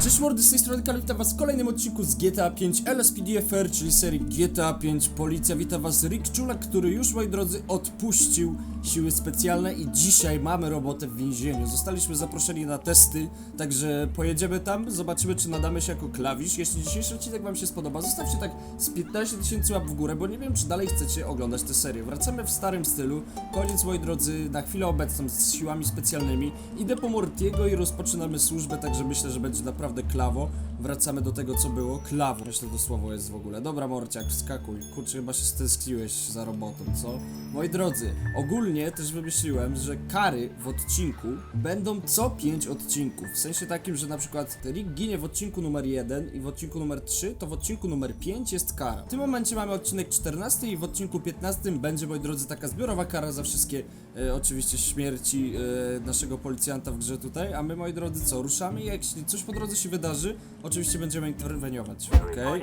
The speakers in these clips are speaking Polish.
Cześć mordy, z tej strony Kali, witam was w kolejnym odcinku z GTA 5 LSPDFR, czyli serii GTA 5 Policja. Witam was Rick Czulak, który już, moi drodzy, odpuścił siły specjalne i dzisiaj mamy robotę w więzieniu. Zostaliśmy zaproszeni na testy, także pojedziemy tam, zobaczymy czy nadamy się jako klawisz. Jeśli dzisiejszy odcinek wam się spodoba, zostawcie tak z 15 tysięcy łap w górę, bo nie wiem czy dalej chcecie oglądać tę serię. Wracamy w starym stylu, koniec moi drodzy, na chwilę obecną z siłami specjalnymi. Idę po Mortiego i rozpoczynamy służbę, także myślę, że będzie naprawdę klawo. Wracamy do tego co było, klawo. Myślę to słowo jest w ogóle. Dobra Morciak, skakuj. Kurczę, chyba się stęskniłeś za robotą, co? Moi drodzy, ogólnie też wymyśliłem, że kary w odcinku będą co 5 odcinków. W sensie takim, że na przykład Rick ginie w odcinku numer 1 i w odcinku numer 3, to w odcinku numer 5 jest kara. W tym momencie mamy odcinek 14 i w odcinku 15 będzie, moi drodzy, taka zbiorowa kara za wszystkie e, oczywiście śmierci e, naszego policjanta w grze tutaj, a my, moi drodzy, co, ruszamy i jeśli coś po drodze się wydarzy, oczywiście będziemy interweniować, okej?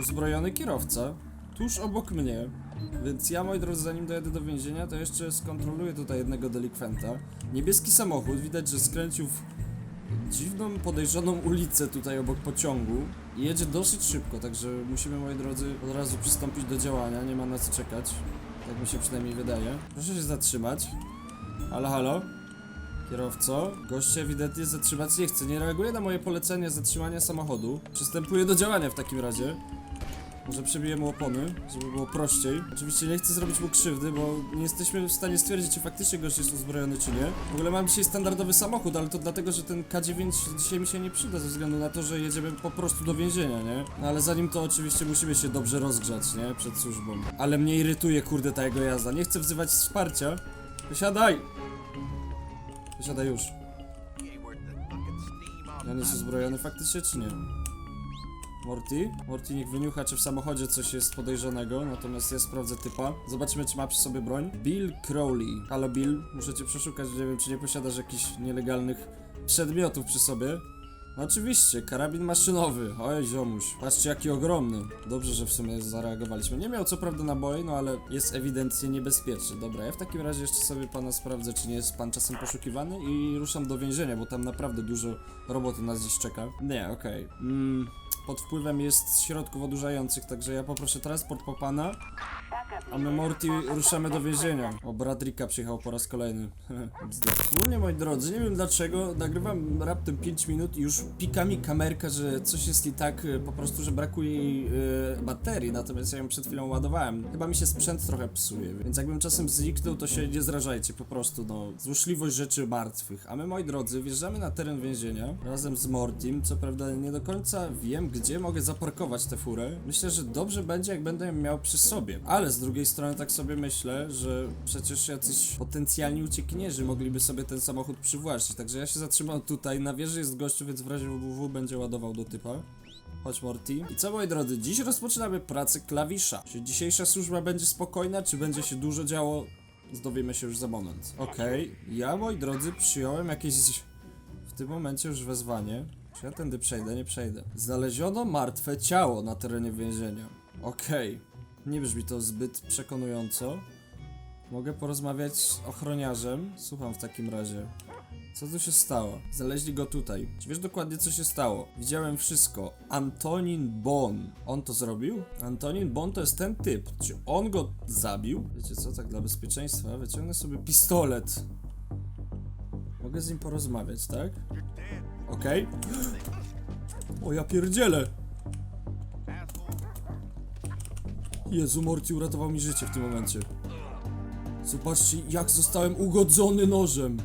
Uzbrojony kierowca, tuż obok mnie, więc ja, moi drodzy, zanim dojadę do więzienia, to jeszcze skontroluję tutaj jednego delikwenta. Niebieski samochód, widać, że skręcił w dziwną, podejrzaną ulicę tutaj obok pociągu i jedzie dosyć szybko, także musimy, moi drodzy, od razu przystąpić do działania, nie ma na co czekać. Tak mi się przynajmniej wydaje. Proszę się zatrzymać. Halo, halo? Kierowco, goście ewidentnie zatrzymać nie chce, nie reaguje na moje polecenie zatrzymania samochodu. Przystępuję do działania w takim razie. Może przebiję mu opony, żeby było prościej. Oczywiście nie chcę zrobić mu krzywdy, bo nie jesteśmy w stanie stwierdzić, czy faktycznie gość jest uzbrojony, czy nie. W ogóle mam dzisiaj standardowy samochód, ale to dlatego, że ten K9 dzisiaj mi się nie przyda, ze względu na to, że jedziemy po prostu do więzienia, nie? No ale zanim to oczywiście musimy się dobrze rozgrzać, nie? Przed służbą. Ale mnie irytuje, kurde, ta jego jazda. Nie chcę wzywać wsparcia. Wysiadaj! Wysiadaj już. On jest uzbrojony faktycznie, czy nie? Morty. Morty niech wyniucha, czy w samochodzie coś jest podejrzanego, natomiast ja sprawdzę typa. Zobaczymy, czy ma przy sobie broń. Bill Crowley. Halo Bill, muszę cię przeszukać, nie wiem, czy nie posiadasz jakichś nielegalnych przedmiotów przy sobie. No oczywiście, karabin maszynowy. Oj, ziomuś. Patrzcie, jaki ogromny. Dobrze, że w sumie zareagowaliśmy. Nie miał co prawda naboi, no ale jest ewidentnie niebezpieczny. Dobra, ja w takim razie jeszcze sobie pana sprawdzę, czy nie jest pan czasem poszukiwany i ruszam do więzienia, bo tam naprawdę dużo roboty nas dziś czeka. Nie, okej. Mm, pod wpływem jest środków odurzających, także ja poproszę transport po pana, a my Morty ruszamy do więzienia. O, brat Ricka przyjechał po raz kolejny. Ogólnie, moi drodzy, nie wiem dlaczego, nagrywam raptem 5 minut i już pika mi kamerka, że coś jest nie tak, y, po prostu, że brakuje jej y, baterii, natomiast ja ją przed chwilą ładowałem. Chyba mi się sprzęt trochę psuje, więc jakbym czasem zniknął, to się nie zrażajcie, po prostu, no, złośliwość rzeczy martwych. A my, moi drodzy, wjeżdżamy na teren więzienia razem z Mortim, co prawda nie do końca wiem, gdzie mogę zaparkować tę furę. Myślę, że dobrze będzie, jak będę ją miał przy sobie, ale z drugiej strony tak sobie myślę, że przecież jacyś potencjalni uciekinierzy mogliby sobie ten samochód przywłaszczyć, także ja się zatrzymam tutaj, na wieży jest gościu, więc w razie WW będzie ładował do typa. Chodź Morty. I co moi drodzy, dziś rozpoczynamy pracę klawisza. Czy dzisiejsza służba będzie spokojna, czy będzie się dużo działo? Zdowiemy się już za moment. Okej, ja moi drodzy przyjąłem jakieś w tym momencie już wezwanie. Czy ja tędy przejdę? Nie przejdę. Znaleziono martwe ciało na terenie więzienia. Okej. Nie brzmi to zbyt przekonująco. Mogę porozmawiać z ochroniarzem? Słucham w takim razie. Co tu się stało? Znaleźli go tutaj. Czy wiesz dokładnie co się stało? Widziałem wszystko. Antonin Bon. On to zrobił? Antonin Bon to jest ten typ. Czy on go zabił? Wiecie co, tak dla bezpieczeństwa wyciągnę sobie pistolet. Mogę z nim porozmawiać, tak? Okej. O ja pierdzielę! Jezu, Morty uratował mi życie w tym momencie. Zobaczcie, jak zostałem ugodzony nożem.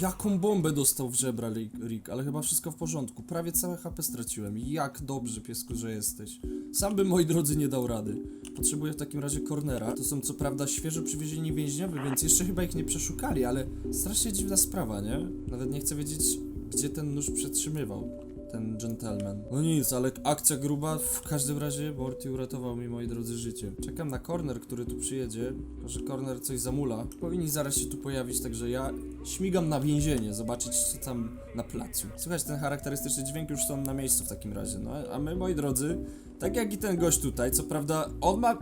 Jaką bombę dostał w żebra Rick, ale chyba wszystko w porządku. Prawie całe HP straciłem. Jak dobrze, piesku, że jesteś. Sam bym, moi drodzy, nie dał rady. Potrzebuję w takim razie cornera. To są co prawda świeżo przywiezieni więźniowie, więc jeszcze chyba ich nie przeszukali, ale strasznie dziwna sprawa, nie? Nawet nie chcę wiedzieć, gdzie ten nóż przetrzymywał ten gentleman. No nic, ale akcja gruba, w każdym razie Morty uratował mi, moi drodzy, życie. Czekam na corner, który tu przyjedzie, tylko że corner coś zamula. Powinni zaraz się tu pojawić, także ja śmigam na więzienie, zobaczyć co tam na placu. Słuchajcie, ten charakterystyczny dźwięk już są na miejscu w takim razie, no a my, moi drodzy, tak jak i ten gość tutaj, co prawda on ma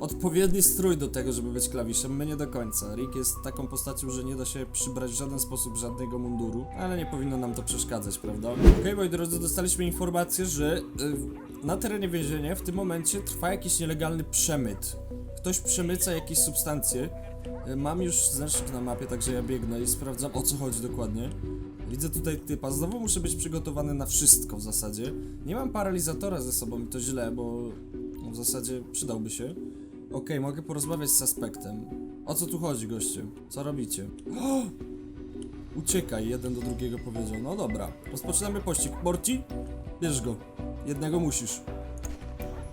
odpowiedni strój do tego, żeby być klawiszem, my nie do końca. Rick jest taką postacią, że nie da się przybrać w żaden sposób żadnego munduru, ale nie powinno nam to przeszkadzać, prawda? Okej, moi drodzy, dostaliśmy informację, że y, na terenie więzienia w tym momencie trwa jakiś nielegalny przemyt. Ktoś przemyca jakieś substancje. Y, Mam już znacznik na mapie, także ja biegnę i sprawdzam o co chodzi dokładnie. Widzę tutaj typa. Znowu muszę być przygotowany na wszystko w zasadzie. Nie mam paralizatora ze sobą i to źle, bo w zasadzie przydałby się. Okej, mogę porozmawiać z suspektem. O co tu chodzi, goście? Co robicie? Uciekaj, jeden do drugiego powiedział. No dobra, rozpoczynamy pościg. Morty, bierz go. Jednego musisz.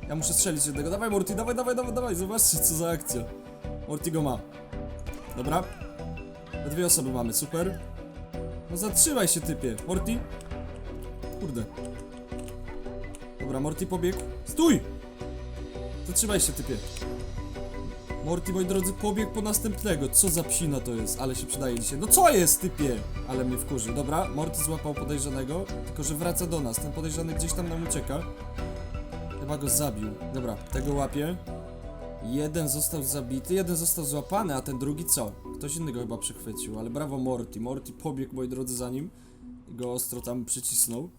Ja muszę strzelić jednego. Dawaj, Morty, dawaj, dawaj, dawaj, dawaj. Zobaczcie, co za akcja. Morty go ma. Dobra. Dwie osoby mamy, super. No zatrzymaj się, typie. Morty? Kurde. Dobra, Morty pobiegł. Stój! Zatrzymaj się, typie. Morty, moi drodzy, pobiegł po następnego. Co za psina to jest, ale się przydaje dzisiaj. No co jest, typie? Ale mnie wkurzy. Dobra, Morty złapał podejrzanego, tylko że wraca do nas. Ten podejrzany gdzieś tam nam ucieka. Chyba go zabił. Dobra, tego łapię. Jeden został zabity, jeden został złapany, a ten drugi co? Ktoś innego chyba przechwycił, ale brawo Morty. Morty pobiegł, moi drodzy, za nim go ostro tam przycisnął.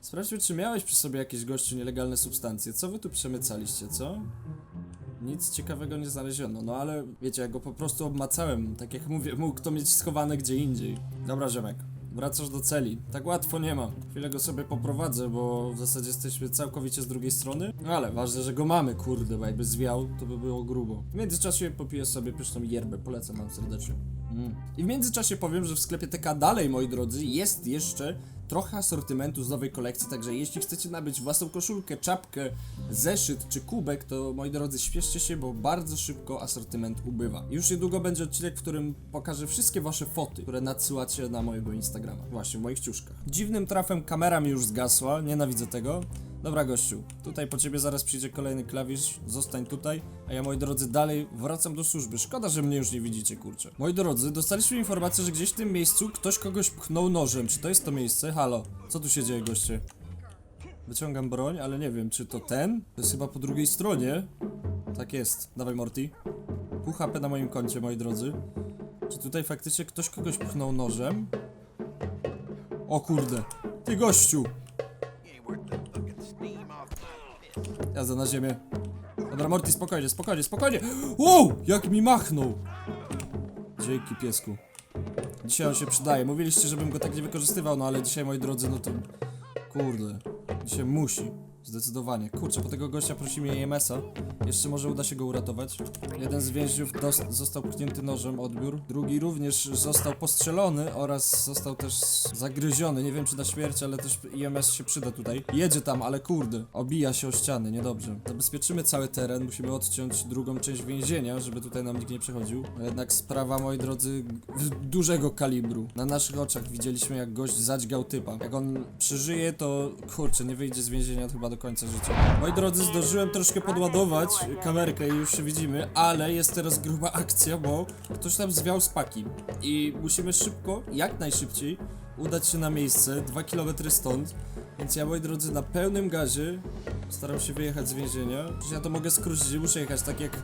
Sprawdźmy, czy miałeś przy sobie jakieś gościu nielegalne substancje. Co wy tu przemycaliście, co? Nic ciekawego nie znaleziono, no ale wiecie, ja go po prostu obmacałem. Tak jak mówię, mógł to mieć schowane gdzie indziej. Dobra, Ziemek. Wracasz do celi. Tak łatwo nie ma. Chwilę go sobie poprowadzę, bo w zasadzie jesteśmy całkowicie z drugiej strony. No ale ważne, że go mamy, kurde, bo jakby zwiał, to by było grubo. W międzyczasie popiję sobie pyszną yerbę, polecam wam serdecznie. Mm. I w międzyczasie powiem, że w sklepie TK dalej, moi drodzy, jest jeszcze trochę asortymentu z nowej kolekcji, także jeśli chcecie nabyć własną koszulkę, czapkę, zeszyt czy kubek, to moi drodzy, śpieszcie się, bo bardzo szybko asortyment ubywa. Już niedługo będzie odcinek, w którym pokażę wszystkie wasze foty, które nadsyłacie na mojego Instagrama. Właśnie, w moich ciuszkach. Dziwnym trafem kamera mi już zgasła, nienawidzę tego. Dobra gościu, tutaj po ciebie zaraz przyjdzie kolejny klawisz, zostań tutaj, a ja moi drodzy dalej wracam do służby. Szkoda, że mnie już nie widzicie, kurczę. Moi drodzy, dostaliśmy informację, że gdzieś w tym miejscu ktoś kogoś pchnął nożem. Czy to jest to miejsce? Halo, co tu się dzieje, goście? Wyciągam broń, ale nie wiem, czy to ten? To jest chyba po drugiej stronie. Tak jest. Dawaj, Morty. Pół HP na moim koncie, moi drodzy. Czy tutaj faktycznie ktoś kogoś pchnął nożem? O kurde. Ty gościu! Jazda na ziemię. Dobra, Morty, spokojnie, spokojnie, spokojnie! Wow! Jak mi machnął! Dzięki, piesku. Dzisiaj on się przydaje. Mówiliście, żebym go tak nie wykorzystywał, no ale dzisiaj, moi drodzy, no to... Kurde. Dzisiaj musi. Zdecydowanie. Kurczę, po tego gościa prosimy EMS-a. Jeszcze może uda się go uratować. Jeden z więźniów został pchnięty nożem, odbiór. Drugi również został postrzelony oraz został też zagryziony. Nie wiem czy na śmierć, ale też EMS się przyda tutaj. Jedzie tam, ale kurde. Obija się o ściany, niedobrze. Zabezpieczymy cały teren. Musimy odciąć drugą część więzienia, żeby tutaj nam nikt nie przechodził. No jednak sprawa, moi drodzy, dużego kalibru. Na naszych oczach widzieliśmy jak gość zadźgał typa. Jak on przeżyje, to kurczę, nie wyjdzie z więzienia chyba do końca życia. Moi drodzy, zdążyłem troszkę podładować kamerkę i już się widzimy, ale jest teraz gruba akcja, bo ktoś tam zwiał z paki. I musimy szybko, jak najszybciej, udać się na miejsce, 2 km stąd. Więc ja, moi drodzy, na pełnym gazie staram się wyjechać z więzienia. Przecież ja to mogę skrócić, muszę jechać tak jak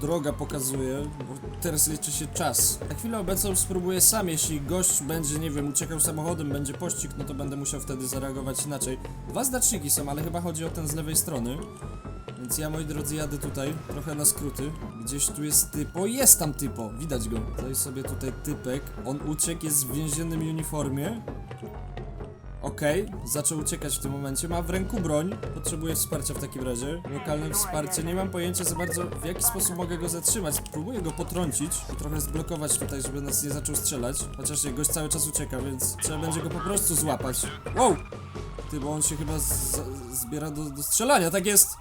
droga pokazuje, bo teraz liczy się czas. Na chwilę obecną spróbuję sam, jeśli gość będzie, nie wiem, uciekał samochodem, będzie pościg, no to będę musiał wtedy zareagować inaczej. Dwa znaczniki są, ale chyba chodzi o ten z lewej strony. Więc ja, moi drodzy, jadę tutaj, trochę na skróty. Gdzieś tu jest typo, jest tam typo, widać go. Jest sobie tutaj typek, on uciekł, jest w więziennym uniformie. Okej, zaczął uciekać w tym momencie, ma w ręku broń, potrzebuje wsparcia w takim razie. Lokalne wsparcie, nie mam pojęcia za bardzo w jaki sposób mogę go zatrzymać. Spróbuję go potrącić i trochę zblokować tutaj, żeby nas nie zaczął strzelać. Chociaż gość cały czas ucieka, więc trzeba będzie go po prostu złapać. Wow! Ty, bo on się chyba zbiera do, do strzelania, tak jest!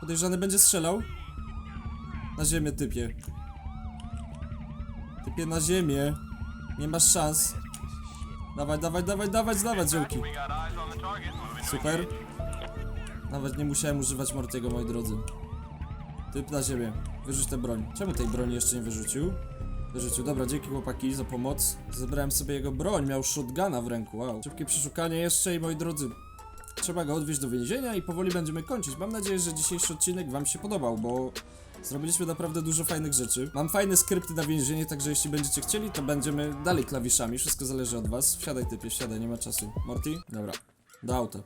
Podejrzany będzie strzelał. Na ziemię, typie. Typie na ziemię. Nie masz szans. Dawaj, dawaj, dawaj, dawać, dawać, działki. Super. Nawet nie musiałem używać Mortiego, moi drodzy. Typ na ziemię. Wyrzuć tę broń. Czemu tej broni jeszcze nie wyrzucił? Wyrzucił. Dobra, dzięki chłopaki za pomoc. Zebrałem sobie jego broń, miał shotguna w ręku, wow. Szybkie przeszukanie jeszcze i moi drodzy. Trzeba go odwieźć do więzienia i powoli będziemy kończyć. Mam nadzieję, że dzisiejszy odcinek wam się podobał, bo zrobiliśmy naprawdę dużo fajnych rzeczy. Mam fajne skrypty na więzienie, także jeśli będziecie chcieli, to będziemy dalej klawiszami. Wszystko zależy od was. Wsiadaj typie, wsiadaj, nie ma czasu. Morty? Dobra. Do auta.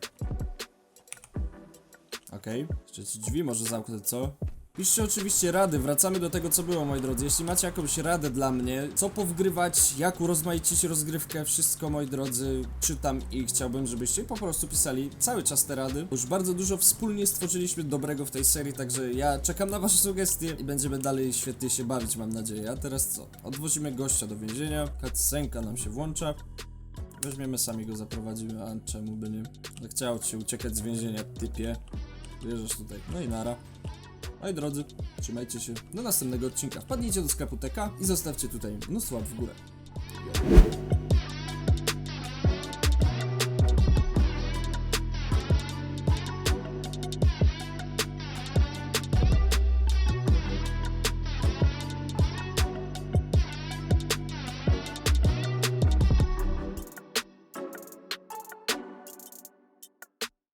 Okej. Jeszcze ci drzwi może zamknę, co? Piszcie oczywiście rady, wracamy do tego co było moi drodzy. Jeśli macie jakąś radę dla mnie, co powgrywać, jak urozmaicić rozgrywkę, wszystko moi drodzy, czytam i chciałbym, żebyście po prostu pisali cały czas te rady. Już bardzo dużo wspólnie stworzyliśmy dobrego w tej serii, także ja czekam na wasze sugestie i będziemy dalej świetnie się bawić, mam nadzieję. A teraz co? Odwozimy gościa do więzienia, cutscenka nam się włącza. Weźmiemy sami go zaprowadzimy, a czemu by nie? Chciał ci uciekać z więzienia, typie. Bierzesz tutaj. No i nara. Oj drodzy, trzymajcie się do następnego odcinka. Wpadnijcie do sklepu TK i zostawcie tutaj mnóstwo łap w górę.